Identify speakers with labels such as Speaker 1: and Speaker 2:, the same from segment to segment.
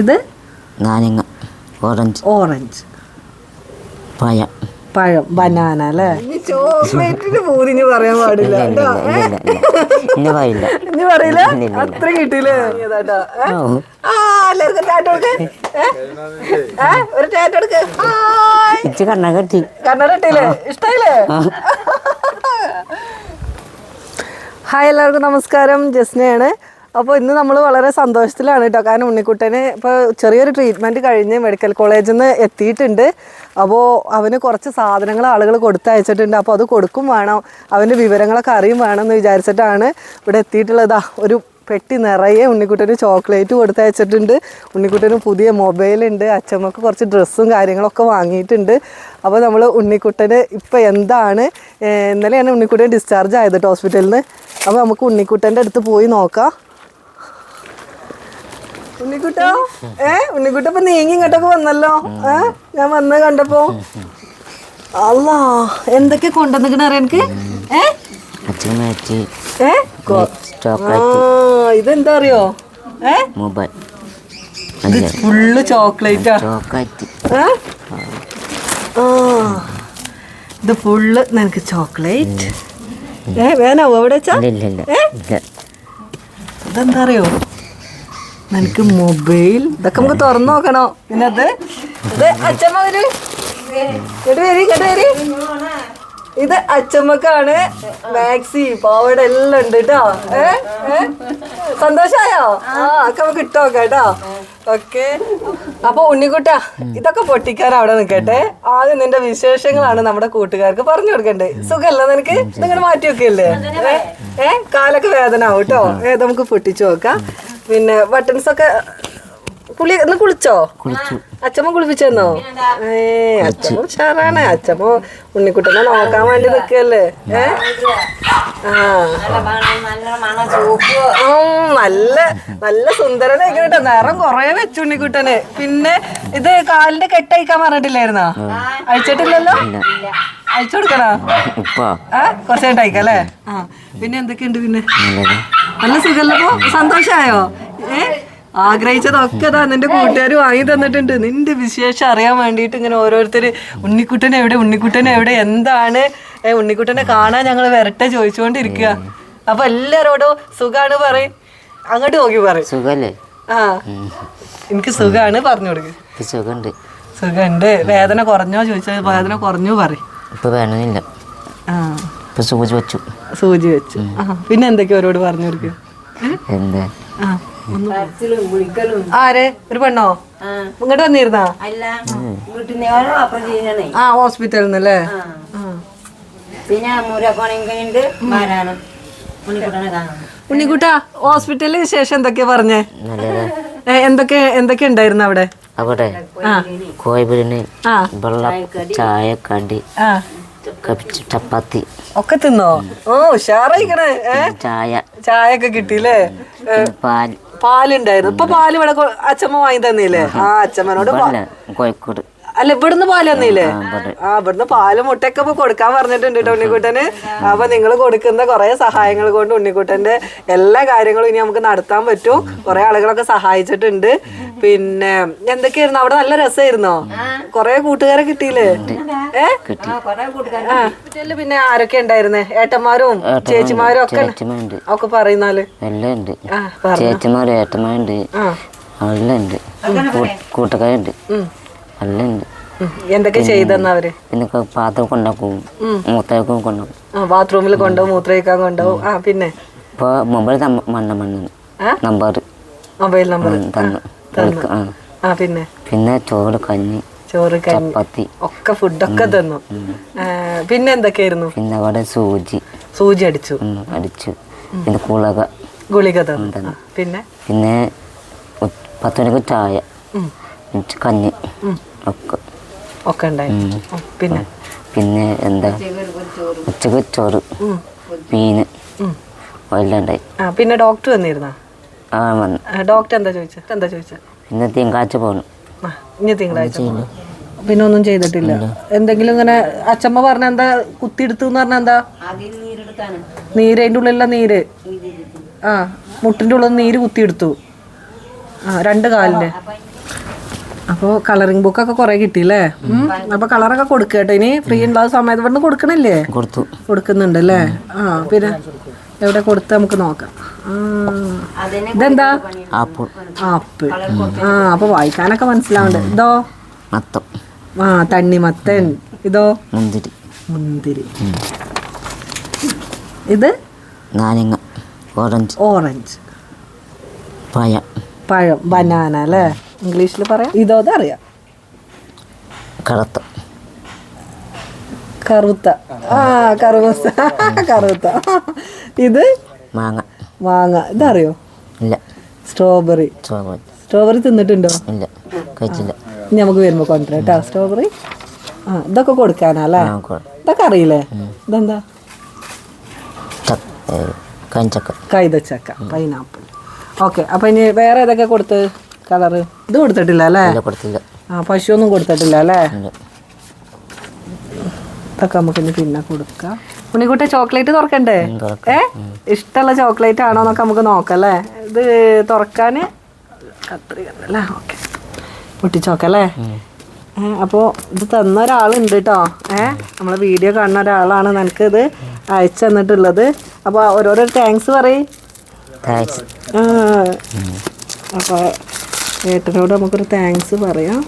Speaker 1: ഇത്?
Speaker 2: നാരങ്ങ orange.
Speaker 1: Orange.
Speaker 2: പഴം.
Speaker 1: പഴം ബനാന അല്ലേ? ചോക്ലേറ്റിന് പൂതിന് പറയാൻ പാടില്ല. ഇനി പറയില്ല. അത്ര കിട്ടിയില്ലേ ആ എല്ലാവർക്കും ടാറ്റ കൊടുക്ക് ഏ? ഏ? ഒരു ടാറ്റ കൊടുക്ക് ഹായ്.
Speaker 2: ഇച്ച് കണ്ണ കെട്ടി.
Speaker 1: കണ്ണട ഇട്ടില്ലേ ഇഷ്ടായില്ലേ? ഹായ് എല്ലാവർക്കും നമസ്കാരം. ജസ്നയാണ്. അപ്പോൾ ഇന്ന് നമ്മൾ വളരെ സന്തോഷത്തിലാണ് കേട്ടോ കാരണം ഉണ്ണിക്കുട്ടനെ ഇപ്പോൾ ചെറിയൊരു ട്രീറ്റ്മെന്റ് കഴിഞ്ഞ് മെഡിക്കൽ കോളേജിൽ നിന്ന് എത്തിയിട്ടുണ്ട്. അപ്പോൾ അവന് കുറച്ച് സാധനങ്ങൾ ആളുകൾ കൊടുത്തയച്ചിട്ടുണ്ട്. അപ്പോൾ അത് കൊടുക്കും വേണം. അവന്റെ വിവരങ്ങളൊക്കെ അറിയും വേണം എന്ന് വിചാരിച്ചിട്ടാണ് ഇവിടെ എത്തിയിട്ടുള്ളതാ. ഒരു പെട്ടി നിറയെ ഉണ്ണിക്കുട്ടന് ചോക്ലേറ്റ് കൊടുത്തയച്ചിട്ടുണ്ട്. ഉണ്ണിക്കുട്ടന് പുതിയ മൊബൈലുണ്ട് അച്ഛമ്മക്ക് കുറച്ച് ഡ്രസ്സും കാര്യങ്ങളൊക്കെ വാങ്ങിയിട്ടുണ്ട്. അപ്പോൾ നമ്മൾ ഉണ്ണിക്കുട്ടന് ഇപ്പോൾ എന്താണ്? ഇന്നലെയാണ് ഉണ്ണിക്കുട്ടൻ ഡിസ്ചാർജ് ആയത് ഹോസ്പിറ്റലിൽ നിന്ന് അപ്പോൾ നമുക്ക് ഉണ്ണിക്കുട്ടന്റെ അടുത്ത് പോയി നോക്കാം. ഉണ്ണിക്കുട്ടോ? ഏ? ഉണ്ണിക്കുട്ട ഇപ്പൊ നീങ്ങി ഇങ്ങോട്ടൊക്കെ വന്നല്ലോ. ഏ? ഞാൻ വന്ന് കണ്ടപ്പോ. അല്ലാ എന്തൊക്കെ കൊണ്ടുവന്നിക്കണ എനിക്ക്? ഏ? ഇതെന്താ അറിയോ? ഏ?
Speaker 2: മൊബൈൽ.
Speaker 1: ഇത് ഫുള്ള് ചോക്ലേറ്റാ.
Speaker 2: ചോക്ലേറ്റ്.
Speaker 1: ഏ? ആ. ഇത് ഫുള്ള് നിനക്ക് ചോക്ലേറ്റ്. ഏ? വേനാവോ എവിടെ വെച്ചാ? ഇതെന്താ അറിയോ? നിനക്ക് മൊബൈൽ. ഇതൊക്കെ നമുക്ക് തുറന്നു നോക്കണോ? പിന്നെ അത് ഇത് അച്ഛമ്മ വരൂ കേട്ട് വരി കേട്ട് വരി. ഇത് അച്ഛമ്മക്കാണ് മാക്സി പാവട എല്ലാം ഉണ്ട് കേട്ടോ ഏ? സന്തോഷായോ? ആ ഒക്കെ നമുക്ക് ഇട്ടോ കേട്ടോ ഓക്കെ. അപ്പൊ ഉണ്ണിക്കുട്ട ഇതൊക്കെ പൊട്ടിക്കാൻ അവിടെ നിൽക്കട്ടെ ആദ്യം നിന്റെ വിശേഷങ്ങളാണ് നമ്മുടെ കൂട്ടുകാർക്ക് പറഞ്ഞു കൊടുക്കണ്ടേ. സുഖല്ല നിനക്ക്? നിങ്ങൾ മാറ്റി വെക്കല്ലേ? ഏ? കാലൊക്കെ വേദന ആവും കേട്ടോ ഏ നമുക്ക് പൊട്ടിച്ചു നോക്കാം. പിന്നെ ബട്ടൺസ് ഒക്കെ കുളി ഒന്ന് കുളിച്ചോ? അച്ഛമ്മ കുളിപ്പിച്ചെന്നോ? ഏ അച്ഛമ്മ ഉഷാറാണ്. അച്ഛമ്മ ഉണ്ണിക്കുട്ടനെ നോക്കാൻ വേണ്ടി നിക്കല്ലേ? ഏ? ആ. നല്ല നല്ല സുന്ദരനായി കേട്ടോ. നിറം കൊറേ വെച്ചു ഉണ്ണിക്കുട്ടന്. പിന്നെ ഇത് കാലിന്റെ കെട്ടയക്കാൻ പറഞ്ഞിട്ടില്ലായിരുന്നോ? അയച്ചിട്ടില്ലല്ലോ അയച്ചു കൊടുക്കണോ? ഏ കൊറച്ചായിട്ട് അയക്കാം അല്ലേ? ആ. പിന്നെ എന്തൊക്കെയുണ്ട് പിന്നെ? നല്ല സുഖല്ലോ സന്തോഷായോ ആഗ്രഹിച്ചതൊക്കെ താ നിന്റെ കൂട്ടുകാർ വാങ്ങി തന്നിട്ടുണ്ട്. നിന്റെ വിശേഷം അറിയാൻ വേണ്ടിയിട്ട് ഇങ്ങനെ ഓരോരുത്തർ ഉണ്ണിക്കുട്ടൻ എവിടെ ഉണ്ണിക്കുട്ടൻ എവിടെ എന്താണ്? ഉണ്ണിക്കുട്ടനെ കാണാൻ ഞങ്ങൾ വരട്ടെ ചോദിച്ചുകൊണ്ടിരിക്കുക അപ്പൊ എല്ലാരോടും സുഖാണ് പറയും. അങ്ങോട്ട് നോക്കി പറയും.
Speaker 2: സുഖല്ലേ?
Speaker 1: ആ. എനിക്ക് സുഖാണ് പറഞ്ഞു കൊടുക്ക്.
Speaker 2: ഇപ്പൊ സുഖമുണ്ട്
Speaker 1: സുഖമുണ്ട് വേദന കുറഞ്ഞോ ചോദിച്ചാൽ വേദന കുറഞ്ഞു പറയും.
Speaker 2: ഇപ്പൊ വേണമെന്നില്ല സൂചി വെച്ചു.
Speaker 1: സൂചി വെച്ചു. പിന്നെ എന്തൊക്കെ അവരോട് പറഞ്ഞു കൊടുക്കുക
Speaker 2: എന്താ?
Speaker 1: ആര്? ഒരു പെണ്ണോ? ഇങ്ങോട്ട് വന്നിരുന്നാ?
Speaker 3: അല്ല നിന്ന്
Speaker 1: ആ ഹോസ്പിറ്റലിൽ
Speaker 3: ഉണ്ണിക്കുട്ടനെ കാണണം.
Speaker 1: ഉണ്ണിക്കുട്ട ഹോസ്പിറ്റലിന് ശേഷം എന്തൊക്കെയാ പറഞ്ഞേ? എന്തൊക്കെ എന്തൊക്കെ ഉണ്ടായിരുന്നു അവിടെ?
Speaker 2: അവിടെ
Speaker 1: ആ.
Speaker 2: കോഴിബിരിന്
Speaker 1: ആ.
Speaker 2: വെള്ളം ചായ കടി ചപ്പാത്തി.
Speaker 1: ഒക്കെ തിന്നോ? ഓ ഉഷാറായിക്കണേ
Speaker 2: ചായ
Speaker 1: ചായ. ഒക്കെ കിട്ടിയില്ലേ?
Speaker 2: പാൽ.
Speaker 1: പാലുണ്ടായിരുന്നു. ഇപ്പൊ പാൽ ഇവിടെ അച്ഛമ്മ വാങ്ങി തന്നില്ലേ? ആ അച്ഛമ്മനോട്
Speaker 2: കോഴിക്കോട്.
Speaker 1: അല്ല ഇവിടുന്ന് പാൽ തന്നില്ലേ
Speaker 2: ആ, ഇവിടെ.
Speaker 1: ആ ഇവിടുന്ന് പാലും മുട്ടയൊക്കെ ഇപ്പൊ കൊടുക്കാൻ പറഞ്ഞിട്ടുണ്ട് കേട്ടോ ഉണ്ണിക്കുട്ടന്. അപ്പൊ നിങ്ങൾ കൊടുക്കുന്ന കുറെ സഹായങ്ങൾ കൊണ്ട് ഉണ്ണിക്കുട്ടന്റെ എല്ലാ കാര്യങ്ങളും ഇനി നമുക്ക് നടത്താൻ പറ്റും. കുറെ ആളുകളൊക്കെ സഹായിച്ചിട്ടുണ്ട്. പിന്നെ എന്തൊക്കെയായിരുന്നു? അവിടെ നല്ല രസമായിരുന്നോ? കൊറേ കൂട്ടുകാരെ കിട്ടിയില്ലേ? ഏ? പിന്നെ ആരൊക്കെ ഉണ്ടായിരുന്നേ? ഏട്ടന്മാരും ചേച്ചിമാരും ഒക്കെ? ഒക്കെ പറയുന്നാൽ.
Speaker 2: ചേച്ചിമാരും ഏട്ടന്മാരുണ്ട്.
Speaker 1: ആ.
Speaker 2: എല്ലാം ഉണ്ട് കൂ- കൂട്ടുകാരുണ്ട്
Speaker 1: ഉം.
Speaker 2: എല്ലാം ഉണ്ട്
Speaker 1: ഉം. എന്തൊക്കെ ചെയ്തെന്ന് അവർ?
Speaker 2: പിന്നെ പാത്രം കൊണ്ടാക്കും മൂത്തേക്കും കൊണ്ടാക്കും.
Speaker 1: ബാത്റൂമിൽ കൊണ്ടുപോകും മൂത്രയിക്കാൻ കൊണ്ടുപോകും ആ പിന്നെ?
Speaker 2: ഇപ്പൊ മൊബൈൽ മണ്ണ. മണ്ണ് നമ്പർ
Speaker 1: മൊബൈൽ നമ്പർ
Speaker 2: തന്നു. ആ.
Speaker 1: പിന്നെ?
Speaker 2: പിന്നെ ചോറ് കഞ്ഞി
Speaker 1: ചോറ് കഞ്ഞി.
Speaker 2: ചപ്പാത്തി.
Speaker 1: ഒക്കെ ഫുഡൊക്കെ തന്നു. പിന്നെ എന്തൊക്കെയായിരുന്നു?
Speaker 2: പിന്നെ അവിടെ സൂചി.
Speaker 1: സൂചി അടിച്ചു.
Speaker 2: അടിച്ചു. പിന്നെ കുളക
Speaker 1: ഗുളിക തന്നു. പിന്നെ?
Speaker 2: പിന്നെ പത്ത് മണിക്ക് ചായ. കഞ്ഞി. ഒക്കെ.
Speaker 1: ഒക്കെ. പിന്നെ?
Speaker 2: പിന്നെ എന്താ? ഉച്ചയ്ക്ക് ചോറ് മീന്. എല്ലാം ഉണ്ടായി.
Speaker 1: ആ പിന്നെ ഡോക്ടർ വന്നിരുന്നാ?
Speaker 2: ആ വന്നു.
Speaker 1: ഡോക്ടർ എന്താ ചോദിച്ചത് എന്താ ചോദിച്ചത്
Speaker 2: പിന്നെ തിങ്കളാഴ്ച പോകണം
Speaker 1: ഇനി തിങ്കളാഴ്ച പോണം. പിന്നെ ഒന്നും ചെയ്തിട്ടില്ല. എന്തെങ്കിലും ഇങ്ങനെ അച്ഛമ്മ പറഞ്ഞ എന്താ കുത്തിയെടുത്തു എന്ന് പറഞ്ഞ എന്താ? നീര് അതിന്റെ ഉള്ളിലുള്ള നീര്. ആ മുട്ടിന്റെ ഉള്ളിൽ നീര് കുത്തിയെടുത്തു. ആ രണ്ട്
Speaker 3: അപ്പൊ
Speaker 1: അപ്പോൾ കളറിംഗ് ബുക്കൊക്കെ കുറേ കിട്ടിയില്ലേ? ഉം. അപ്പൊ കളറൊക്കെ കൊടുക്കട്ടെ ഇനി ഫ്രീ ഉണ്ടാവുന്ന സമയത്ത് ഇവിടുന്ന് കൊടുക്കണില്ലേ?
Speaker 2: കൊടുത്തു.
Speaker 1: കൊടുക്കുന്നുണ്ട് അല്ലേ ആ പിന്നെ എവിടെ കൊടുത്ത് നമുക്ക് നോക്കാം. ഇതെന്താ?
Speaker 2: ആപ്പിൾ.
Speaker 1: ആപ്പിൾ. ആ അപ്പൊ വായിക്കാനൊക്കെ മനസ്സിലാവുന്നുണ്ട് ഇതോ?
Speaker 2: മത്തം.
Speaker 1: ആ തണ്ണി തണ്ണിമത്തൻ. ഇതോ?
Speaker 2: മുന്തിരി.
Speaker 1: മുന്തിരി. ഇത്?
Speaker 2: നാരങ്ങ. ഓറഞ്ച്.
Speaker 1: ഓറഞ്ച്.
Speaker 2: പഴം.
Speaker 1: പഴം. ബനാന അല്ലേ? ഇംഗ്ലീഷിൽ പറയാം? ഇതോ അറിയാം.
Speaker 2: കറുത്ത.
Speaker 1: കറുത്ത. ആ കറുവസ കറുത്ത. ഇത്?
Speaker 2: മാങ്ങ.
Speaker 1: മാങ്ങ. ഇതറിയോ?
Speaker 2: ഇല്ല.
Speaker 1: സ്ട്രോബെറി. സ്ട്രോബെറി. തിന്നിട്ടുണ്ടോ?
Speaker 2: ഇല്ല. കഴിച്ചില്ല.
Speaker 1: ഇനി നമുക്ക് വരുമ്പോൾ കൊണ്ടുവരാം കേട്ടോ. സ്ട്രോബെറി. ആ ഇതൊക്കെ കൊടുക്കാനാ അല്ലേ? ഇതൊക്കെ അറിയില്ലേ? ഇതെന്താ? കൈതച്ചക്ക പൈനാപ്പിൾ. ഓക്കെ അപ്പൊ ഇനി വേറെ ഏതൊക്കെ കൊടുത്ത് കളറ്. ഇത് കൊടുത്തിട്ടില്ല അല്ലേ?
Speaker 2: കൊടുത്തില്ല.
Speaker 1: ആ പശുവൊന്നും കൊടുത്തിട്ടില്ല അല്ലേ? ഇതൊക്കെ നമുക്ക് പിന്നെ കൊടുക്കാം. ഉണ്ണിക്കുട്ടി ചോക്ലേറ്റ് തുറക്കണ്ടേ? ഏ? ഇഷ്ടമുള്ള ചോക്ലേറ്റ് ആണോ എന്നൊക്കെ നമുക്ക് നോക്കാം അല്ലേ? ഇത് തുറക്കാന് കത്രികല്ലേ ഓക്കെ. പൊട്ടിച്ചോക്കല്ലേ അപ്പോൾ ഇത് തന്ന ഒരാളുണ്ട് കേട്ടോ ഏ? നമ്മളെ വീഡിയോ കാണുന്ന ഒരാളാണ് നിനക്ക് ഇത് അയച്ചു തന്നിട്ടുള്ളത്. അപ്പോൾ ഓരോരോ താങ്ക്സ് പറയും. അപ്പോൾ ഏട്ടനോട് നമുക്കൊരു താങ്ക്സ് പറയാം.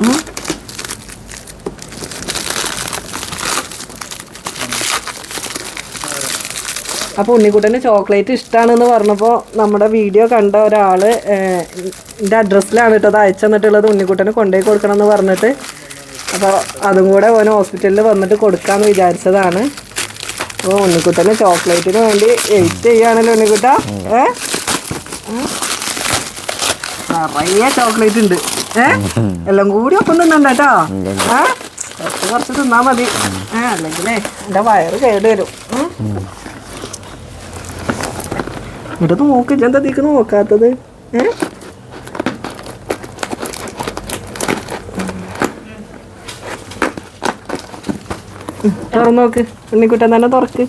Speaker 1: അപ്പൊ അപ്പോൾ ഉണ്ണിക്കുട്ടന് ചോക്ലേറ്റ് ഇഷ്ടമാണെന്ന് പറഞ്ഞപ്പോൾ നമ്മുടെ വീഡിയോ കണ്ട ഒരാൾ എന്റെ അഡ്രസ്സിലാണ് കേട്ടോ അത് അയച്ചെന്നിട്ടുള്ളത് ഉണ്ണിക്കുട്ടന് കൊണ്ടുപോയി കൊടുക്കണം എന്ന് പറഞ്ഞിട്ട്. അപ്പോൾ അതും കൂടെ ഓന് ഹോസ്പിറ്റലിൽ വന്നിട്ട് കൊടുക്കാമെന്ന് വിചാരിച്ചതാണ്. അപ്പോൾ ഉണ്ണിക്കുട്ടന് ചോക്ലേറ്റിന് വേണ്ടി വെയിറ്റ് ചെയ്യുകയാണല്ലോ ഉണ്ണിക്കുട്ട. ഏ. നിറയെ ചോക്ലേറ്റ് ഉണ്ട്. ഏ? എല്ലാം കൂടി ഒപ്പം തിന്നണ്ട കേട്ടോ ഏ കുറച്ച് കുറച്ച് തിന്നാ മതി. ഏ അല്ലെങ്കിലേ എന്റെ വയറ് കേട് വരും. ഇവിടെ നോക്ക് ഇജെന്താ തീക്ക് നോക്കാത്തത്? ഏ? തുറന്ന് നോക്ക് ഉണ്ണിക്കുട്ടൻ തന്നെ തുറക്ക്.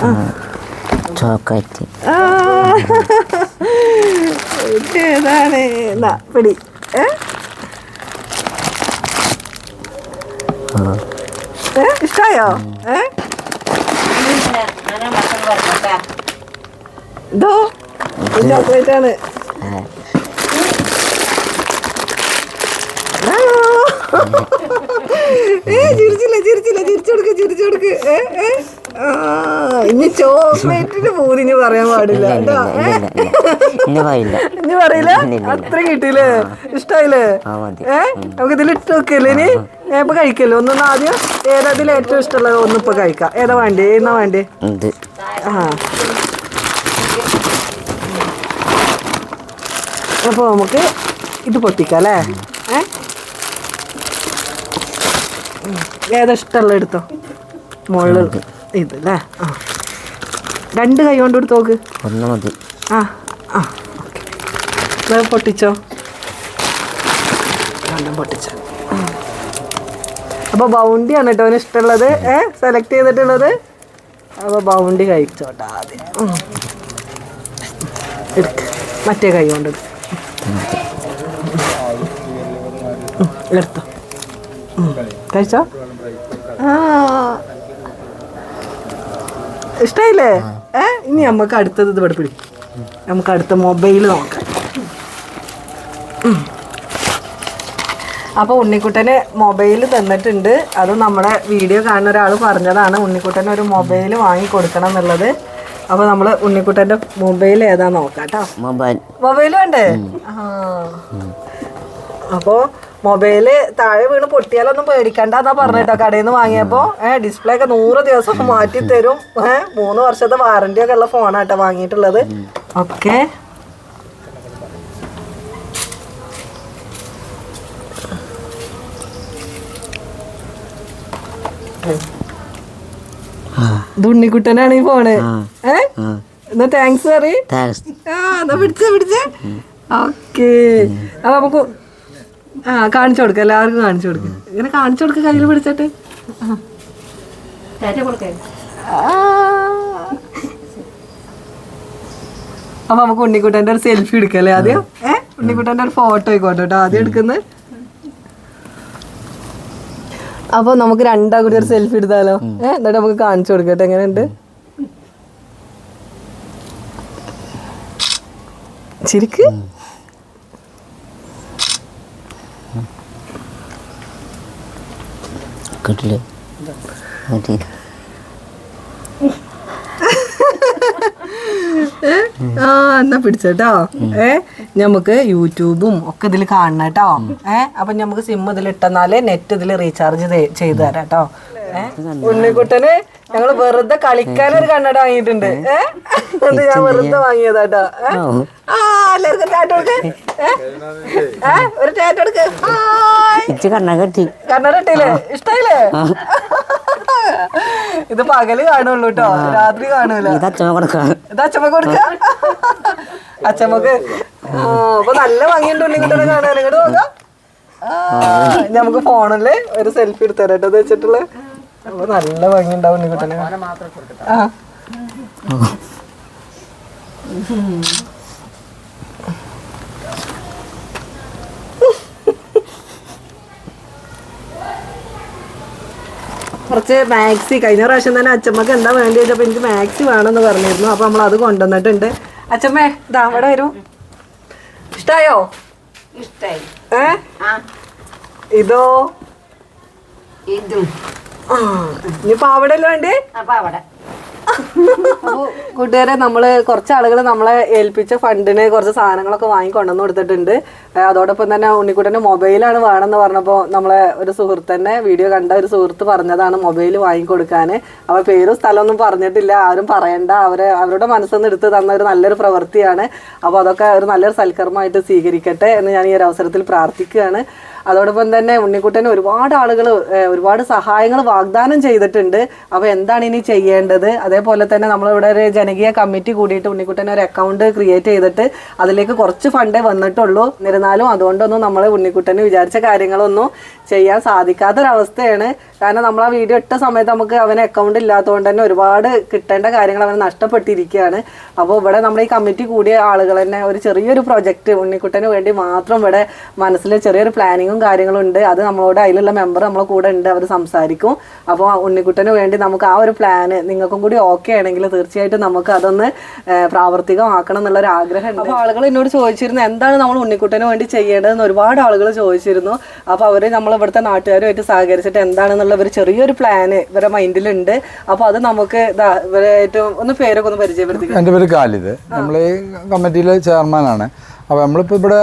Speaker 1: ആ,
Speaker 2: ചോക്ലേറ്റ്
Speaker 1: ആ. പിടി. ഇഷ്ടായോ. ഇതോ ചോക്ലേറ്റ് ആണ്
Speaker 2: ആ.
Speaker 1: ആ. ഏ ചിരിച്ചില്ല ചിരിച്ചില്ല ചിരിച്ചു കൊടുക്ക് ചിരിച്ചു കൊടുക്ക് ഏ ഏ? ഇനി ചോക്ലേറ്റിന് പൂതിന് പറയാൻ പാടില്ല.
Speaker 2: പറയില്ല.
Speaker 1: ഇനി. അത്ര കിട്ടിയില്ലേ? ഇഷ്ടായില്ലേ? ഏ? നമുക്ക് ഇതിൽ ഇട്ട് നോക്കിയല്ലേ ഇനി? ഞാൻ ഇപ്പൊ കഴിക്കല്ലോ. ഒന്നൊന്ന് ആദ്യം ഏതാ ഇതിൽ ഏറ്റവും ഇഷ്ടമുള്ളത്? ഒന്നും ഇപ്പൊ കഴിക്കാം. ഏതാ വേണ്ടേ? എന്നാ വേണ്ടേ? ആ. അപ്പോൾ നമുക്ക് ഇത് പൊട്ടിക്കാം അല്ലേ? ഏ. ഏതാ ഇഷ്ടമുള്ള എടുത്തോ? മുകളിൽ. ഇത് അല്ലേ ആ. രണ്ട് കൈ കൊണ്ട് എടുത്ത് നോക്ക്.
Speaker 2: ഒന്ന് മതി.
Speaker 1: ആ ആ ഓക്കെ. പൊട്ടിച്ചോ? രണ്ടും പൊട്ടിച്ചോ. അപ്പോൾ ബൗണ്ടിയാണ് കേട്ടോ അവന് ഇഷ്ടമുള്ളത്. ഏ സെലക്ട് ചെയ്തിട്ടുള്ളത്. അപ്പോൾ ബൗണ്ടി കഴിച്ചോട്ടെ ആദ്യം. എടുക്ക. മറ്റേ കൈ കൊണ്ട് എടുത്തോ. കഴിച്ചോ? ആ. ഇഷ്ടായില്ലേ? ഏ? ഇനി നമുക്ക് അടുത്തത് ഇത് ഇവിടെ പിടി നമുക്ക് അടുത്ത മൊബൈൽ നോക്കാം. അപ്പോൾ ഉണ്ണിക്കുട്ടന് മൊബൈൽ തന്നിട്ടുണ്ട്. അത് നമ്മുടെ വീഡിയോ കാണുന്ന ഒരാൾ പറഞ്ഞതാണ് ഉണ്ണിക്കുട്ടന് ഒരു മൊബൈൽ വാങ്ങി കൊടുക്കണം എന്നുള്ളത്. അപ്പോൾ നമ്മൾ ഉണ്ണിക്കുട്ടന്റെ മൊബൈൽ ഏതാ നോക്കാം കേട്ടോ
Speaker 2: മൊബൈൽ.
Speaker 1: മൊബൈൽ വേണ്ടേ? ആ. അപ്പോൾ മൊബൈൽ താഴെ വീണ് പൊട്ടിയാലൊന്നും പേടിക്കണ്ട എന്നാ പറഞ്ഞിട്ടോ കടയിൽ നിന്ന് വാങ്ങിയപ്പോ ഏഹ് ഡിസ്പ്ലേ ഒക്കെ നൂറ് ദിവസം മാറ്റി തരും. ഏഹ് മൂന്ന് വർഷത്തെ വാറന്റി ഒക്കെ ഉള്ള ഫോണാട്ടോ വാങ്ങിയിട്ടുള്ളത്. ഓക്കെ. ഇത് ഉണ്ണിക്കുട്ടനാണ് ഈ ഫോണ്. ഏഹ് എന്നാ താങ്ക്സ് പറയ്.
Speaker 2: താങ്ക്സ്
Speaker 1: ആ എന്നാ പിടിച്ചേ പിടിച്ചേ. ഓക്കെ. അപ്പൊ നമുക്ക് ആ കാണിച്ചു കൊടുക്കാം എല്ലാവർക്കും കാണിച്ചു കൊടുക്കാം. ഇങ്ങനെ കാണിച്ചു കൊടുക്ക കയ്യിൽ പിടിച്ചിട്ട്. അപ്പൊ നമുക്ക് ഉണ്ണിക്കുട്ടന്റെ ഒരു സെൽഫി എടുക്കല്ലേ ആദ്യം? ഏ? ഉണ്ണിക്കുട്ടന്റെ ഒരു ഫോട്ടോ ആയിക്കോട്ടെ കേട്ടോ ആദ്യം എടുക്കുന്ന അപ്പൊ നമുക്ക് രണ്ടാ കൂടി ഒരു സെൽഫി എടുത്താലോ? ഏ? എന്നിട്ട് നമുക്ക് കാണിച്ചു കൊടുക്കട്ടെ എങ്ങനെയുണ്ട്? ചിരിക്ക്?
Speaker 2: കിട്ടില്ലേ?
Speaker 1: ആ എന്നാ പിടിച്ചേട്ടോ. ഏ നമുക്ക് യൂട്യൂബും ഒക്കെ ഇതിൽ കാണണം കേട്ടോ. ഏ അപ്പൊ നമുക്ക് സിം ഇതിൽ ഇട്ടെന്നാൽ നെറ്റ് ഇതിൽ റീചാർജ് ചെയ്ത് തരാം കേട്ടോ. ഉണ്ണിക്കുട്ടന് ഞങ്ങൾ വെറുതെ കളിക്കാൻ ഒരു കണ്ണട വാങ്ങിയിട്ടുണ്ട്. ഏഹ് അത് ഞാൻ വെറുതെ വാങ്ങിയതാട്ടോ ആ എല്ലാവർക്കും ടാറ്റ കൊടുക്ക്. ഏ? ഏ? ഒരു ടാറ്റ കൊടുക്ക്. ഹായ്.
Speaker 2: ഇച്ച് കണ്ണ കെട്ടി.
Speaker 1: കണ്ണട ഇട്ടില്ലേ? ഇഷ്ടായില്ലേ? ഇത് പകൽ കാണുള്ളൂ കേട്ടോ രാത്രി കാണൂല.
Speaker 2: ഇത് അച്ഛമ്മ കൊടുക്കാം.
Speaker 1: ഇത് അച്ഛമ്മക്ക് കൊടുക്ക. അച്ഛമ്മക്ക്. അപ്പൊ നല്ല ഭംഗിയുണ്ട് ഉണ്ണിക്കുട്ടനെ കാണാൻ. ഇങ്ങോട്ട് നോക്കാം നമുക്ക് ഫോണിൽ ഒരു സെൽഫി എടുത്തരാട്ടോ അത് വെച്ചിട്ടുള്ള നല്ല ഉണ്ണിക്കുട്ടനെ ആ. കുറച്ച് മാക്സി കഴിഞ്ഞ പ്രാവശ്യം തന്നെ അച്ഛമ്മക്ക് എന്താ വേണ്ടി വെച്ചപ്പോ എനിക്ക് മാക്സി വേണമെന്ന് പറഞ്ഞിരുന്നു. അപ്പൊ നമ്മൾ അത് കൊണ്ടുവന്നിട്ടുണ്ട്. അച്ഛമ്മേ ഇതാ അവിടെ വരൂ. ഇഷ്ടായോ?
Speaker 3: ഇഷ്ടായി.
Speaker 1: ഏ?
Speaker 3: ആ.
Speaker 1: ഇതോ?
Speaker 3: ഇതും.
Speaker 1: വേണ്ടേ? കൂട്ടുകാരെ നമ്മൾ കുറച്ച് ആളുകൾ നമ്മളെ ഏൽപ്പിച്ച ഫണ്ടിന് കുറച്ച് സാധനങ്ങളൊക്കെ വാങ്ങി കൊണ്ടുവന്നു കൊടുത്തിട്ടുണ്ട്. അതോടൊപ്പം തന്നെ ഉണ്ണിക്കുട്ടന് മൊബൈലാണ് വേണമെന്ന് പറഞ്ഞപ്പോൾ നമ്മളെ ഒരു സുഹൃത്ത് തന്നെ വീഡിയോ കണ്ട ഒരു സുഹൃത്ത് പറഞ്ഞതാണ് മൊബൈൽ വാങ്ങിക്കൊടുക്കാൻ അവ പേരും സ്ഥലമൊന്നും പറഞ്ഞിട്ടില്ല ആരും പറയണ്ട. അവരെ അവരുടെ മനസ്സൊന്ന് എടുത്ത് തന്ന ഒരു നല്ലൊരു പ്രവൃത്തിയാണ്. അപ്പോൾ അതൊക്കെ ഒരു നല്ലൊരു സൽക്കർമ്മമായിട്ട് സ്വീകരിക്കട്ടെ എന്ന് ഞാൻ ഈ ഒരു അവസരത്തിൽ പ്രാർത്ഥിക്കുകയാണ്. അതോടൊപ്പം തന്നെ ഉണ്ണിക്കുട്ടന് ഒരുപാട് ആളുകൾ ഒരുപാട് സഹായങ്ങൾ വാഗ്ദാനം ചെയ്തിട്ടുണ്ട്. അപ്പോൾ എന്താണ് ഇനി ചെയ്യേണ്ടത്? അതേപോലെ തന്നെ നമ്മളിവിടെ ഒരു ജനകീയ കമ്മിറ്റി കൂടിയിട്ട് ഉണ്ണിക്കുട്ടന് ഒരു അക്കൗണ്ട് ക്രിയേറ്റ് ചെയ്തിട്ട് അതിലേക്ക് കുറച്ച് ഫണ്ടേ വന്നിട്ടുള്ളൂ. എന്നിരുന്നാലും അതുകൊണ്ടൊന്നും നമ്മൾ ഉണ്ണിക്കുട്ടന് വിചാരിച്ച കാര്യങ്ങളൊന്നും ചെയ്യാൻ സാധിക്കാത്തൊരവസ്ഥയാണ്. കാരണം നമ്മൾ ആ വീഡിയോ ഇട്ട സമയത്ത് നമുക്ക് അവന് അക്കൗണ്ട് ഇല്ലാത്തതുകൊണ്ട് തന്നെ ഒരുപാട് കിട്ടേണ്ട കാര്യങ്ങൾ അവന് നഷ്ടപ്പെട്ടിരിക്കുകയാണ്. അപ്പോൾ ഇവിടെ നമ്മൾ ഈ കമ്മിറ്റി കൂടിയ ആളുകൾ തന്നെ ഒരു ചെറിയൊരു പ്രൊജക്റ്റ് ഉണ്ണിക്കുട്ടന് വേണ്ടി മാത്രം ഇവിടെ മനസ്സിൽ ചെറിയൊരു പ്ലാനിങ്ങും കാര്യങ്ങളും ഉണ്ട്. അത് നമ്മളോട് അതിലുള്ള മെമ്പർ നമ്മളെ കൂടെ ഉണ്ട് അവർ സംസാരിക്കും. അപ്പോൾ ഉണ്ണിക്കുട്ടന് വേണ്ടി നമുക്ക് ആ ഒരു പ്ലാന് നിങ്ങൾക്കും കൂടി ഓക്കെ ആണെങ്കിൽ തീർച്ചയായിട്ടും നമുക്ക് അതൊന്ന് പ്രാവർത്തികമാക്കണം എന്നുള്ളൊരു ആഗ്രഹമുണ്ട്. അപ്പോൾ ആളുകൾ എന്നോട് ചോദിച്ചിരുന്നു എന്താണ് നമ്മൾ ഉണ്ണിക്കുട്ടന് വേണ്ടി ചെയ്യേണ്ടതെന്ന്? ഒരുപാട് ആളുകൾ ചോദിച്ചിരുന്നു. അപ്പോൾ അവർ നമ്മൾ ഇവിടുത്തെ നാട്ടുകാരുമായിട്ട് സഹകരിച്ചിട്ട് എന്താണെന്നുള്ള ഒരു ചെറിയൊരു പ്ലാന് ഇവരുടെ മൈൻഡിലുണ്ട് അപ്പോൾ അത് നമുക്ക് ഏറ്റവും ഒന്ന് പേരൊക്കെ ഒന്ന് പരിചയപ്പെടുത്തി
Speaker 4: എന്റെ പേര് കാലിത് നമ്മൾ ഈ കമ്മിറ്റിയിലെ ചെയർമാനാണ്. അപ്പോൾ നമ്മളിപ്പോൾ ഇവിടെ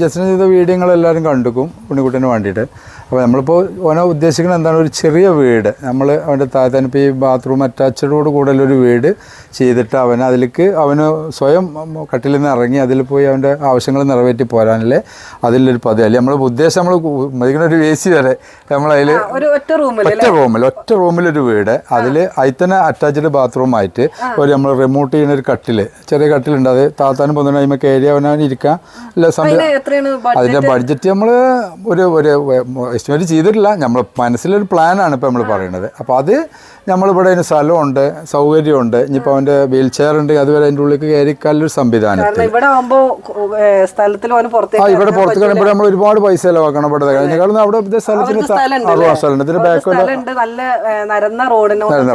Speaker 4: ജസ്റ്റിന് ചെയ്ത വീഡിയോകൾ എല്ലാവരും കണ്ടുക്കും ഉണ്ണിക്കുട്ടിന് വേണ്ടിയിട്ട്. അപ്പോൾ നമ്മളിപ്പോൾ ഓനെ ഉദ്ദേശിക്കുന്നത് എന്താണ്? ഒരു ചെറിയ വീട്. നമ്മൾ അവന്റെ താഴെ ഇപ്പോൾ ഈ ബാത്റൂം അറ്റാച്ചഡോട് കൂടുതലൊരു വീട് ചെയ്തിട്ട് അവന് അതിലേക്ക് അവന് സ്വയം കട്ടിലിൽ നിന്ന് ഇറങ്ങി അതിൽ പോയി അവന്റെ ആവശ്യങ്ങൾ നിറവേറ്റി പോരാനല്ലേ അതിലൊരു പതി അല്ലെങ്കിൽ നമ്മൾ ഉദ്ദേശം നമ്മൾ മതിക്കുന്ന ഒരു എ സി വരെ നമ്മളതിൽ
Speaker 1: ഒരു ഒറ്റ റൂമിൽ
Speaker 4: ഒറ്റ റൂമിലൊരു വീട്. അതിൽ അതിൽ തന്നെ അറ്റാച്ച്ഡ് ബാത്റൂമായിട്ട് ഒരു നമ്മൾ റിമോട്ട് ചെയ്യുന്ന ഒരു കട്ടിൽ ചെറിയ കട്ടിലുണ്ട്. അത് താത്താനും പൊന്നിനും അതിമ കയറി അവനവൻ ഇരിക്കാം. അല്ല സമയം അതിന്റെ ബഡ്ജറ്റ് നമ്മൾ ഒരു ഒരു എസ്റ്റിമേറ്റ് ചെയ്തിട്ടില്ല. നമ്മൾ മനസ്സിലൊരു പ്ലാനാണ് ഇപ്പോൾ നമ്മൾ പറയുന്നത്. അപ്പോൾ അത് നമ്മളിവിടെ അതിന് സ്ഥലമുണ്ട് സൗകര്യമുണ്ട്. ഇനിയിപ്പോൾ അവന്റെ വീൽ ചെയർ ഉണ്ട് അതുവരെ അതിന്റെ ഉള്ളിൽ കയറിക്കാലൊരു സംവിധാനം
Speaker 1: ഇവിടെ ആവുമ്പോ സ്ഥലത്തിൽ അവന്
Speaker 4: ആ ഇവിടെ പുറത്ത് കഴിയുമ്പോൾ നമ്മൾ ഒരുപാട് പൈസ ചിലവാക്കണം ഇവിടെ. അതിനേക്കാളും അവിടെ ഇത് സ്ഥലത്തിന് അറുപത് സ്ഥലമുണ്ട്. ഇതിന് ബാക്ക്
Speaker 1: നല്ല നരന്ന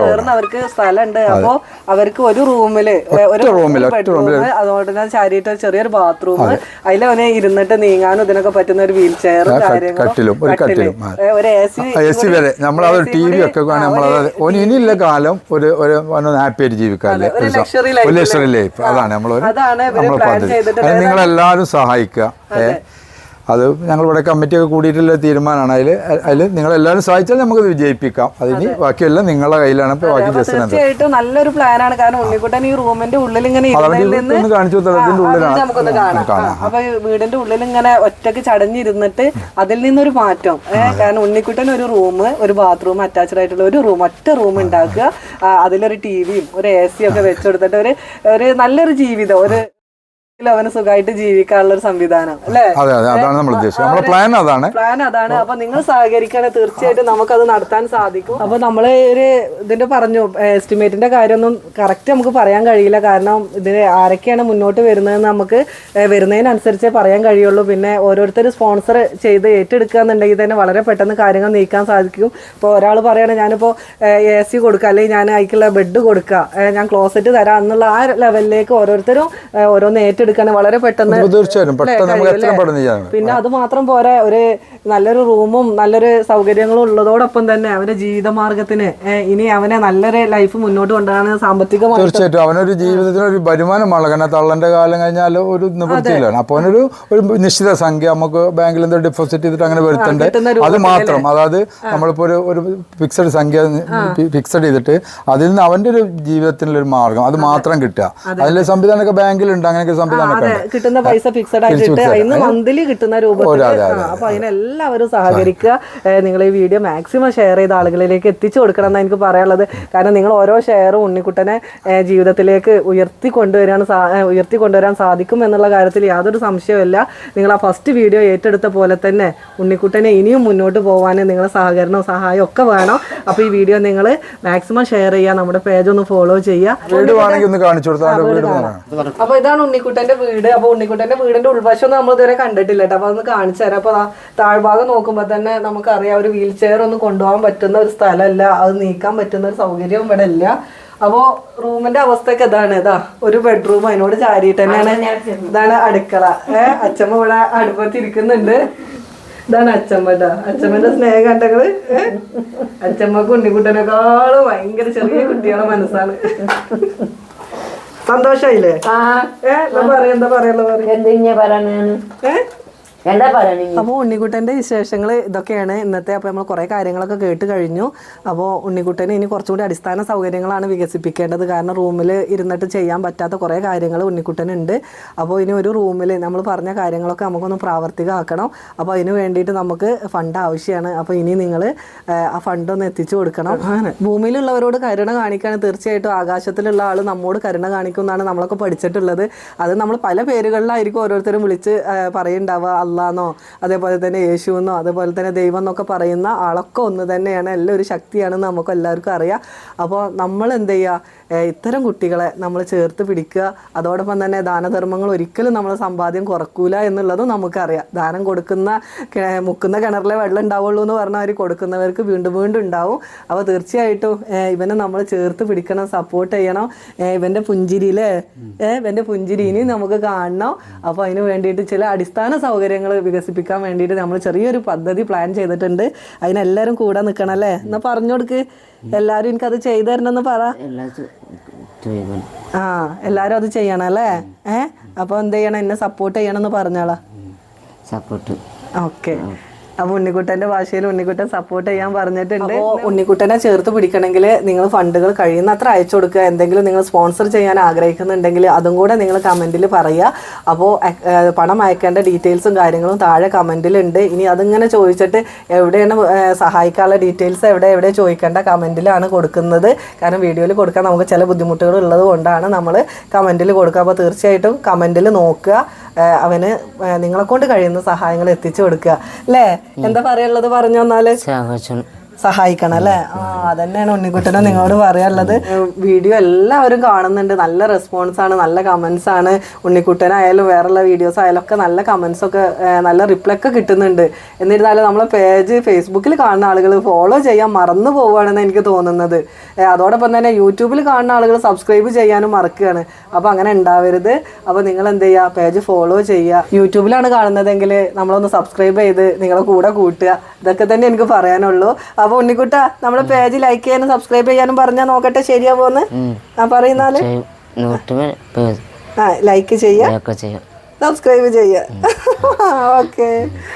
Speaker 1: ചേർന്ന് അവർക്ക് സ്ഥലമുണ്ട്. അപ്പോൾ അവർക്ക് ഒരു റൂമിൽ ഒരു
Speaker 4: റൂമിൽ, ഒറ്റ
Speaker 1: റൂമിൽ അതുകൊണ്ട് തന്നെ ചാരിയിട്ട് ചെറിയൊരു ബാത്റൂം. അതിലവനെ ഇരുന്നിട്ട് നീങ്ങാനും ഇതിനൊക്കെ പറ്റുന്ന ഒരു വീൽ ചെയർ
Speaker 4: കട്ടിലും, ഒരു കട്ടിലും,
Speaker 1: ഒരു എ സി
Speaker 4: വരെ. നമ്മളത് ടി വി ഒക്കെ നമ്മളത് ഓന് ഇനിയുള്ള കാലം ഒരു ഒരു ഹാപ്പി ആയിട്ട് ജീവിക്കാല്ലേ
Speaker 1: ഒരു
Speaker 4: ലക്ഷറി ലൈഫ് അതാണ്
Speaker 1: നമ്മൾ
Speaker 4: നമ്മൾ
Speaker 1: plan
Speaker 4: പദ്ധതി.
Speaker 1: ചെയ്തിട്ട്
Speaker 4: അത് ഞങ്ങൾ ഇവിടെ കമ്മിറ്റിയൊക്കെ കൂടിയിട്ടുള്ള തീരുമാനമാണ്. അതിൽ അതിൽ നിങ്ങളെല്ലാവരും സഹായിച്ചാൽ നമുക്കത് വിജയിപ്പിക്കാം. അതിന് ബാക്കിയെല്ലാം നിങ്ങളുടെ കയ്യിലാണ് ഇപ്പോൾ ബാക്കി ജസ്റ്റ്
Speaker 1: തീർച്ചയായിട്ടും നല്ലൊരു പ്ലാനാണ്. കാരണം ഉണ്ണിക്കുട്ടൻ ഈ റൂമിന്റെ ഉള്ളിൽ ഇങ്ങനെ
Speaker 4: ഒന്ന് കാണിച്ചു
Speaker 1: ആ,
Speaker 4: ഉള്ളിലാണ്.
Speaker 1: നമുക്കൊന്ന് കാണാം. അപ്പൊ വീടിന്റെ ഉള്ളിൽ ഇങ്ങനെ ഒറ്റയ്ക്ക് ചടഞ്ഞിരുന്നിട്ട് അതിൽ നിന്നൊരു മാറ്റം. കാരണം ഉണ്ണിക്കുട്ടൻ ഒരു റൂം ഒരു ബാത്റൂം അറ്റാച്ച്ഡ് ആയിട്ടുള്ള ഒരു റൂം ഒറ്റ റൂം ഉണ്ടാക്കുക. അതിലൊരു ടി വിയും ഒരു എ സി ഒക്കെ വെച്ചുകൊടുത്തിട്ട് ഒരു ഒരു നല്ലൊരു ജീവിതം ഒരു അവന് സുഖമായിട്ട് ജീവിക്കാനുള്ള ഒരു സംവിധാനം അല്ലേ?
Speaker 4: അതെ അതെ അതാണ് നമ്മൾ ഉദ്ദേശിക്കുന്നത് നമ്മുടെ പ്ലാൻ അതാണ്.
Speaker 1: പ്ലാൻ അതാണ്. അപ്പൊ നിങ്ങൾ സഹകരിക്കണേ തീർച്ചയായിട്ടും നമുക്കത് നടത്താൻ സാധിക്കും. അപ്പൊ നമ്മൾ ഒരു ഇതിന്റെ പറഞ്ഞു എസ്റ്റിമേറ്റിന്റെ കാര്യമൊന്നും കറക്റ്റ് നമുക്ക് പറയാൻ കഴിയില്ല. കാരണം ഇതിന് ആരൊക്കെയാണ് മുന്നോട്ട് വരുന്നതെന്ന് നമുക്ക് വരുന്നതിനനുസരിച്ചേ പറയാൻ കഴിയുള്ളൂ. പിന്നെ ഓരോരുത്തർ സ്പോൺസർ ചെയ്ത് ഏറ്റെടുക്കുക എന്നുണ്ടെങ്കിൽ തന്നെ വളരെ പെട്ടെന്ന് കാര്യങ്ങൾ നീക്കാൻ സാധിക്കും. ഇപ്പോൾ ഒരാൾ പറയാണ് ഞാനിപ്പോൾ എ സി കൊടുക്കുക അല്ലെങ്കിൽ ഞാൻ അതിക്കുള്ള ബെഡ് കൊടുക്കുക ഞാൻ ക്ലോസറ്റ് തരാം എന്നുള്ള ആ ലെവലിലേക്ക് ഓരോരുത്തരും ഓരോന്ന് ഓരോന്ന് ഏറ്റെടുക്കാൻ വളരെ പെട്ടെന്ന്
Speaker 4: തീർച്ചയായും
Speaker 1: പിന്നെ അത് മാത്രം പോരാ ഒരു നല്ലൊരു റൂമും നല്ലൊരു സൗകര്യങ്ങളും ഉള്ളതോടൊപ്പം തന്നെ അവന്റെ ജീവിതമാർഗത്തിന് മാർഗത്തിന് ഇനി അവനെ നല്ലൊരു ലൈഫ് മുന്നോട്ട് കൊണ്ടുപോകാൻ സാമ്പത്തികമായി
Speaker 4: തീർച്ചയായിട്ടും. അവനൊരു ജീവിതത്തിന് ഒരു വരുമാനമാണ് കാരണം തള്ളന്റെ കാലം കഴിഞ്ഞാൽ ഒരു നിവൃത്തിയിലാണ് അപ്പോൾ അവനൊരു ഒരു നിശ്ചിത സംഖ്യ നമുക്ക് ബാങ്കിൽ എന്തോ ഡിപ്പോസിറ്റ് ചെയ്തിട്ട് അങ്ങനെ വരുത്തുന്നുണ്ട് അത് മാത്രം. അതായത് നമ്മളിപ്പോൾ ഒരു ഒരു ഫിക്സഡ് സംഖ്യ ഫിക്സഡ് ചെയ്തിട്ട് അതിൽ നിന്ന് അവന്റെ ഒരു ജീവിതത്തിനുള്ള ഒരു മാർഗം. അത് മാത്രം കിട്ടുക. അതിലെ സംവിധാനമൊക്കെ ബാങ്കിലുണ്ട്. അങ്ങനെയൊക്കെ
Speaker 1: അതെ. കിട്ടുന്ന പൈസ ഫിക്സഡ് ആയിട്ട് ഇന്ന് മന്ത്ലി കിട്ടുന്ന രൂപത്തിൽ അപ്പൊ അതിനെല്ലാവരും സഹകരിക്കുക. നിങ്ങൾ ഈ വീഡിയോ മാക്സിമം ഷെയർ ചെയ്ത ആളുകളിലേക്ക് എത്തിച്ചു കൊടുക്കണം എന്നാണ് എനിക്ക് പറയാനുള്ളത്. കാരണം നിങ്ങൾ ഓരോ ഷെയറും ഉണ്ണിക്കുട്ടനെ ജീവിതത്തിലേക്ക് ഉയർത്തി കൊണ്ടുവരാൻ ഉയർത്തി കൊണ്ടുവരാൻ സാധിക്കും എന്നുള്ള കാര്യത്തിൽ യാതൊരു സംശയവുമില്ല നിങ്ങൾ ആ ഫസ്റ്റ് വീഡിയോ ഏറ്റെടുത്ത പോലെ തന്നെ ഉണ്ണിക്കുട്ടനെ ഇനിയും മുന്നോട്ട് പോകാൻ നിങ്ങളെ സഹകരണവും സഹായവും ഒക്കെ വേണം. അപ്പോൾ ഈ വീഡിയോ നിങ്ങൾ മാക്സിമം ഷെയർ ചെയ്യുക. നമ്മുടെ പേജ് ഒന്ന് ഫോളോ ചെയ്യുക.
Speaker 4: അപ്പോൾ ഇതാണ് ഒന്ന്
Speaker 1: ഉണ്ണിക്കുട്ടന്റെ വീട് അപ്പൊ ഉണ്ണിക്കുട്ടന്റെ വീടിന്റെ ഉൾവശം ഒന്നും നമ്മൾ ഇതുവരെ കണ്ടിട്ടില്ല കേട്ടോ. അപ്പൊ അതൊന്ന് കാണിച്ചു തരാം. അപ്പൊ താഴ്ഭാഗം നോക്കുമ്പോ തന്നെ നമുക്കറിയാം ഒരു വീൽ ചെയർ ഒന്നും കൊണ്ടുപോകാൻ പറ്റുന്ന ഒരു സ്ഥലമല്ല. അത് നീക്കാൻ പറ്റുന്ന ഒരു സൗകര്യവും ഇവിടെ ഇല്ല. അപ്പോ റൂമിന്റെ അവസ്ഥയൊക്കെ ഇതാണ്. ഇതാ ഒരു ബെഡ്റൂം അതിനോട് ചാരിയിട്ട് തന്നെയാണ് ഇതാണ് അടുക്കള. ഏഹ് അച്ഛമ്മ ഇവിടെ അടുപ്പത്തിരിക്കുന്നുണ്ട് ഇതാണ് അച്ഛമ്മ അച്ഛമ്മന്റെ സ്നേഹം കണ്ടങ്ങൾ ഏഹ് അച്ഛമ്മക്ക് ഉണ്ണിക്കുട്ടനേക്കാളും ഭയങ്കര ചെറിയ കുട്ടികളുടെ മനസ്സാണ്. സന്തോഷായില്ലേ? എന്താ പറയാ എന്താ പറയാ
Speaker 3: എന്തിങ്ങനെ പറയണേന്ന്
Speaker 1: ഏ?
Speaker 3: എന്താ ഉണ്ണിക്കുട്ടന്റെ
Speaker 1: അപ്പോൾ ഉണ്ണിക്കുട്ടന്റെ വിശേഷങ്ങൾ ഇതൊക്കെയാണ്. ഇന്നത്തെ അപ്പോൾ നമ്മൾ കുറേ കാര്യങ്ങളൊക്കെ കേട്ട് കഴിഞ്ഞു. അപ്പോൾ ഉണ്ണിക്കുട്ടന് ഇനി കുറച്ചും കൂടി അടിസ്ഥാന സൗകര്യങ്ങളാണ് വികസിപ്പിക്കേണ്ടത്. കാരണം റൂമിൽ ഇരുന്നിട്ട് ചെയ്യാൻ പറ്റാത്ത കുറേ കാര്യങ്ങൾ ഉണ്ണിക്കുട്ടനുണ്ട്. അപ്പോൾ ഇനി ഒരു റൂമിൽ നമ്മൾ പറഞ്ഞ കാര്യങ്ങളൊക്കെ നമുക്കൊന്ന് പ്രാവർത്തികമാക്കണം അപ്പോൾ അതിന് വേണ്ടിയിട്ട് നമുക്ക് ഫണ്ട് ആവശ്യമാണ് അപ്പോൾ ഇനി നിങ്ങൾ ആ ഫണ്ട് ഒന്ന് എത്തിച്ചു കൊടുക്കണം. ഭൂമിയിലുള്ളവരോട് കരുണ കാണിക്കാണ് തീർച്ചയായിട്ടും ആകാശത്തിലുള്ള ആൾ നമ്മോട് കരുണ കാണിക്കും എന്നാണ് നമ്മളൊക്കെ പഠിച്ചിട്ടുള്ളത്. അത് നമ്മൾ പല പേരുകളിലായിരിക്കും ഓരോരുത്തരും വിളിച്ച് പറയുണ്ടാവുക. അള്ളാന്നോ അതേപോലെ തന്നെ യേശു എന്നോ അതേപോലെ തന്നെ ദൈവം എന്നൊക്കെ പറയുന്ന ആളൊക്കെ ഒന്ന് തന്നെയാണ്. എല്ലാം ഒരു ശക്തിയാണെന്ന് നമുക്ക് എല്ലാവർക്കും അറിയാം. അപ്പോൾ നമ്മൾ എന്ത് ചെയ്യുക ഇത്തരം കുട്ടികളെ നമ്മൾ ചേർത്ത് പിടിക്കുക. അതോടൊപ്പം തന്നെ ദാനധർമ്മങ്ങൾ ഒരിക്കലും നമ്മൾ സമ്പാദ്യം കുറക്കൂല എന്നുള്ളതും നമുക്കറിയാം. ദാനം കൊടുക്കുന്ന മുക്കുന്ന കിണറിലെ വെള്ളം ഉണ്ടാവുള്ളൂ എന്ന് പറഞ്ഞാൽ അവർ കൊടുക്കുന്നവർക്ക് വീണ്ടും വീണ്ടും ഉണ്ടാവും. അപ്പോൾ തീർച്ചയായിട്ടും ഇവനെ നമ്മൾ ചേർത്ത് പിടിക്കണം സപ്പോർട്ട് ചെയ്യണം. ഇവന്റെ പുഞ്ചിരിയിലെ ഇവന്റെ പുഞ്ചിരി ഇനി നമുക്ക് കാണണം. അപ്പോൾ അതിന് വേണ്ടിയിട്ട് ചില അടിസ്ഥാന സൗകര്യങ്ങൾ വികസിപ്പിക്കാൻ വേണ്ടിയിട്ട് നമ്മൾ ചെറിയൊരു പദ്ധതി പ്ലാൻ ചെയ്തിട്ടുണ്ട്. അതിനെല്ലാവരും കൂടെ നിൽക്കണം അല്ലേ? എന്നാൽ പറഞ്ഞു കൊടുക്ക് എല്ലാവരും എനിക്കത് ചെയ്തു തരണമെന്ന് പറ. ആ എല്ലാരും അത് ചെയ്യണം അല്ലേ? ഏ? അപ്പൊ എന്ത് ചെയ്യണം? എന്നെ സപ്പോർട്ട് ചെയ്യണം എന്ന് പറഞ്ഞോളാം.
Speaker 2: സപ്പോർട്ട്
Speaker 1: ഓക്കെ അപ്പൊ ഉണ്ണിക്കുട്ടന്റെ ഭാഷയിൽ ഉണ്ണിക്കുട്ടൻ സപ്പോർട്ട് ചെയ്യാൻ പറഞ്ഞിട്ടുണ്ട്. ഉണ്ണിക്കുട്ടനെ ചേർത്ത് പിടിക്കണമെങ്കിൽ നിങ്ങൾ ഫണ്ടുകൾ കഴിയുന്നത്ര അയച്ചു കൊടുക്കുക. എന്തെങ്കിലും നിങ്ങൾ സ്പോൺസർ ചെയ്യാൻ ആഗ്രഹിക്കുന്നുണ്ടെങ്കിൽ അതും കൂടെ നിങ്ങൾ കമന്റിൽ പറയുക. അപ്പോൾ പണം അയക്കേണ്ട ഡീറ്റെയിൽസും കാര്യങ്ങളും താഴെ കമന്റിലുണ്ട് ഇനി അതിങ്ങനെ ചോദിച്ചിട്ട് എവിടെയാണ് സഹായിക്കാനുള്ള ഡീറ്റെയിൽസ് എവിടെ എവിടെ ചോദിക്കേണ്ട കമന്റിലാണ് കൊടുക്കുന്നത്. കാരണം വീഡിയോയിൽ കൊടുക്കാൻ നമുക്ക് ചില ബുദ്ധിമുട്ടുകൾ ഉള്ളത് കൊണ്ടാണ് നമ്മൾ കമന്റിൽ കൊടുക്കുക. അപ്പോൾ തീർച്ചയായിട്ടും കമന്റിൽ നോക്കുക. അവന് നിങ്ങളെക്കൊണ്ട് നിങ്ങളെ കൊണ്ട് കഴിയുന്ന സഹായങ്ങൾ എത്തിച്ചു കൊടുക്കുക. അല്ലേ? എന്താ പറയാനുള്ളത്? പറഞ്ഞു
Speaker 2: സഹോദരൻ
Speaker 1: സഹായിക്കണം അല്ലെ? ആ അതന്നെയാണ് ഉണ്ണിക്കുട്ടനെ നിങ്ങളോട് പറയാനുള്ളത്. വീഡിയോ എല്ലാവരും കാണുന്നുണ്ട്. നല്ല റെസ്പോൺസ് ആണ് നല്ല കമന്റ്സ് ആണ്. ഉണ്ണിക്കുട്ടനായാലും വേറെയുള്ള വീഡിയോസ് ആയാലും ഒക്കെ നല്ല കമന്റ്സ് ഒക്കെ നല്ല റിപ്ലൈ ഒക്കെ കിട്ടുന്നുണ്ട്. എന്നിരുന്നാലും നമ്മളെ പേജ് ഫേസ്ബുക്കിൽ കാണുന്ന ആളുകൾ ഫോളോ ചെയ്യാൻ മറന്നു പോവുകയാണെന്ന് എനിക്ക് തോന്നുന്നത്. അതോടൊപ്പം തന്നെ യൂട്യൂബിൽ കാണുന്ന ആളുകൾ സബ്സ്ക്രൈബ് ചെയ്യാനും മറക്കുകയാണ്. അപ്പോൾ അങ്ങനെ ഉണ്ടാവരുത്. അപ്പോൾ നിങ്ങൾ എന്ത് ചെയ്യുക പേജ് ഫോളോ ചെയ്യുക യൂട്യൂബിലാണ് കാണുന്നതെങ്കിൽ നമ്മളൊന്ന് സബ്സ്ക്രൈബ് ചെയ്ത് നിങ്ങളെ കൂടെ കൂട്ടുക. ഇതൊക്കെ തന്നെ എനിക്ക് പറയാനുള്ളൂ. അപ്പോൾ ഉണ്ണിക്കുട്ട നമ്മളെ പേജ് ലൈക്ക് ചെയ്യാനും സബ്സ്ക്രൈബ് ചെയ്യാനും പറഞ്ഞാൽ നോക്കട്ടെ ശരിയാവോന്ന്?
Speaker 2: ഞാൻ
Speaker 1: പറയുന്നാൽ? ലൈക്ക്
Speaker 2: ചെയ്യും.
Speaker 1: സബ്സ്ക്രൈബ് ചെയ്യാം. ഓക്കെ